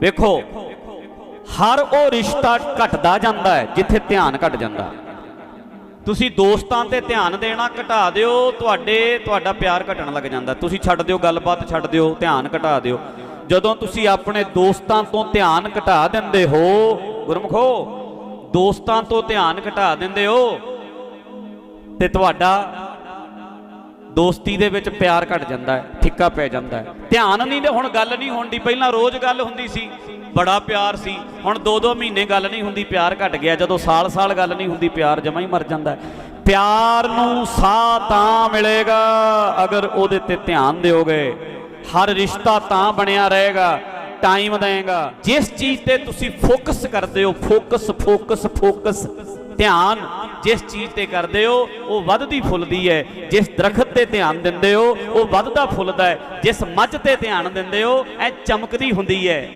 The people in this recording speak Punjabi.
ਵੇਖੋ, ਹਰ ਉਹ ਰਿਸ਼ਤਾ ਘਟਦਾ ਜਾਂਦਾ ਹੈ ਜਿੱਥੇ ਧਿਆਨ ਘਟ ਜਾਂਦਾ। ਤੁਸੀਂ ਦੋਸਤਾਂ ਤੇ ਧਿਆਨ ਦੇਣਾ ਘਟਾ ਦਿਓ, ਤੁਹਾਡੇ, ਤੁਹਾਡਾ ਪਿਆਰ ਘਟਣ ਲੱਗ ਜਾਂਦਾ। ਤੁਸੀਂ ਛੱਡ ਦਿਓ ਗੱਲਬਾਤ, ਛੱਡ ਦਿਓ, ਧਿਆਨ ਘਟਾ ਦਿਓ। ਜਦੋਂ ਤੁਸੀਂ ਆਪਣੇ ਦੋਸਤਾਂ ਤੋਂ ਧਿਆਨ ਘਟਾ ਦਿੰਦੇ ਹੋ, ਗੁਰਮਖੋ, ਦੋਸਤਾਂ ਤੋਂ ਧਿਆਨ ਘਟਾ ਦਿੰਦੇ ਹੋ, ਤੇ ਤੁਹਾਡਾ ਦੋਸਤੀ ਦੇ ਵਿੱਚ ਪਿਆਰ ਘਟ ਜਾਂਦਾ ਹੈ। ਫਿੱਕਾ ਪੈ ਜਾਂਦਾ ਹੈ। ਧਿਆਨ ਨਹੀਂ ਤੇ ਹੁਣ ਗੱਲ ਨਹੀਂ ਹੁੰਦੀ ਪਹਿਲਾਂ ਰੋਜ਼ ਗੱਲ ਹੁੰਦੀ ਸੀ। ਬੜਾ ਪਿਆਰ ਸੀ। ਹੁਣ 2-2 ਮਹੀਨੇ ਗੱਲ ਨਹੀਂ ਹੁੰਦੀ। ਪਿਆਰ ਘਟ ਗਿਆ। ਜਦੋਂ ਸਾਲ-ਸਾਲ ਗੱਲ ਨਹੀਂ ਹੁੰਦੀ, ਪਿਆਰ ਜਮਾ ਹੀ ਮਰ ਜਾਂਦਾ ਪਿਆਰ ਨੂੰ ਸਾਹ ਤਾਂ ਮਿਲੇਗਾ ਅਗਰ ਉਹਦੇ ਤੇ ਧਿਆਨ ਦਿਓਗੇ। ਹਰ ਰਿਸ਼ਤਾ ਤਾਂ ਬਣਿਆ ਰਹੇਗਾ। ਟਾਈਮ ਦੇਗਾ। ਜਿਸ ਚੀਜ਼ ਤੇ ਤੁਸੀਂ ਫੋਕਸ ਕਰਦੇ ਹੋ ਫੋਕਸ ਫੋਕਸ ਫੋਕਸ ਧਿਆਨ ਜਿਸ ਚੀਜ਼ ਤੇ ਕਰਦੇ ਹੋ, ਉਹ ਵੱਧਦੀ ਫੁੱਲਦੀ ਹੈ। ਜਿਸ ਦਰਖਤ ਤੇ ਧਿਆਨ ਦਿੰਦੇ ਹੋ, ਉਹ ਵੱਧਦਾ ਫੁੱਲਦਾ ਹੈ। ਜਿਸ ਮੱਝ ਤੇ ਧਿਆਨ ਦਿੰਦੇ ਹੋ, ਇਹ ਚਮਕਦੀ ਹੁੰਦੀ ਹੈ।